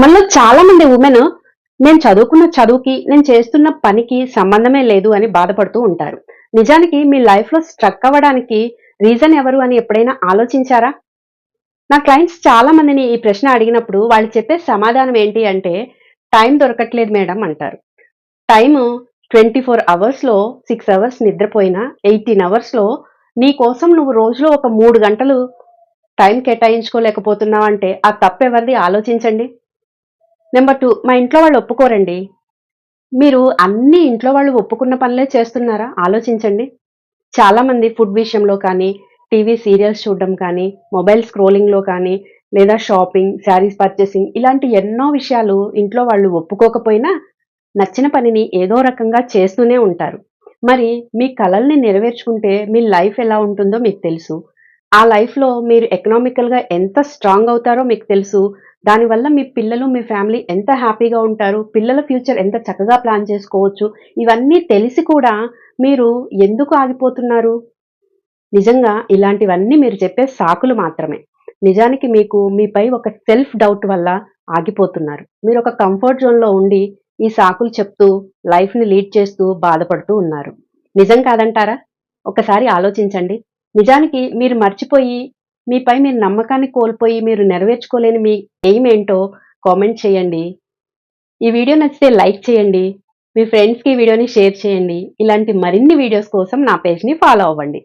మనలో చాలా మంది ఉమెన్ నేను చదువుకున్న చదువుకి నేను చేస్తున్న పనికి సంబంధమే లేదు అని బాధపడుతూ ఉంటారు. నిజానికి మీ లైఫ్లో స్ట్రక్ అవ్వడానికి రీజన్ ఎవరు అని ఎప్పుడైనా ఆలోచించారా? నా క్లయింట్స్ చాలా మందిని ఈ ప్రశ్న అడిగినప్పుడు వాళ్ళు చెప్పే సమాధానం ఏంటి అంటే టైం దొరకట్లేదు మేడం అంటారు. టైం ట్వంటీ ఫోర్ అవర్స్లో సిక్స్ అవర్స్ నిద్రపోయినా ఎయిటీన్ అవర్స్లో నీ కోసం నువ్వు రోజులో ఒక మూడు గంటలు టైం కేటాయించుకోలేకపోతున్నావు అంటే ఆ తప్పు ఎవరిది ఆలోచించండి. నెంబర్ టూ మా ఇంట్లో వాళ్ళు ఒప్పుకోరండి. మీరు అన్ని ఇంట్లో వాళ్ళు ఒప్పుకున్న పనులే చేస్తున్నారా? ఆలోచించండి. చాలామంది ఫుడ్ విషయంలో కానీ టీవీ సీరియల్స్ చూడడం కానీ మొబైల్ స్క్రోలింగ్లో కానీ లేదా షాపింగ్ శారీస్ పర్చేసింగ్ ఇలాంటి ఎన్నో విషయాలు ఇంట్లో వాళ్ళు ఒప్పుకోకపోయినా నచ్చిన పనిని ఏదో రకంగా చేస్తూనే ఉంటారు. మరి మీ కలల్ని నెరవేర్చుకుంటే మీ లైఫ్ ఎలా ఉంటుందో మీకు తెలుసు. ఆ లైఫ్లో మీరు ఎకనామికల్గా ఎంత స్ట్రాంగ్ అవుతారో మీకు తెలుసు. దానివల్ల మీ పిల్లలు మీ ఫ్యామిలీ ఎంత హ్యాపీగా ఉంటారు పిల్లల ఫ్యూచర్ ఎంత చక్కగా ప్లాన్ చేసుకోవచ్చు ఇవన్నీ తెలిసి కూడా మీరు ఎందుకు ఆగిపోతున్నారు? నిజంగా ఇలాంటివన్నీ మీరు చెప్పే సాకులు మాత్రమే. నిజానికి మీకు మీపై ఒక సెల్ఫ్ డౌట్ వల్ల ఆగిపోతున్నారు. మీరు ఒక కంఫర్ట్ జోన్లో ఉండి ఈ సాకులు చెప్తూ లైఫ్ని లీడ్ చేస్తూ బాధపడుతూ ఉన్నారు. నిజం కాదంటారా? ఒకసారి ఆలోచించండి. నిజానికి మీరు మర్చిపోయి మీపై మీరు నమ్మకాన్ని కోల్పోయి మీరు నెరవేర్చుకోలేని మీ ఎయిమ్ ఏంటో కామెంట్ చేయండి. ఈ వీడియో నచ్చితే లైక్ చేయండి. మీ ఫ్రెండ్స్కి ఈ వీడియోని షేర్ చేయండి. ఇలాంటి మరిన్ని వీడియోస్ కోసం నా పేజ్ని ఫాలో అవ్వండి.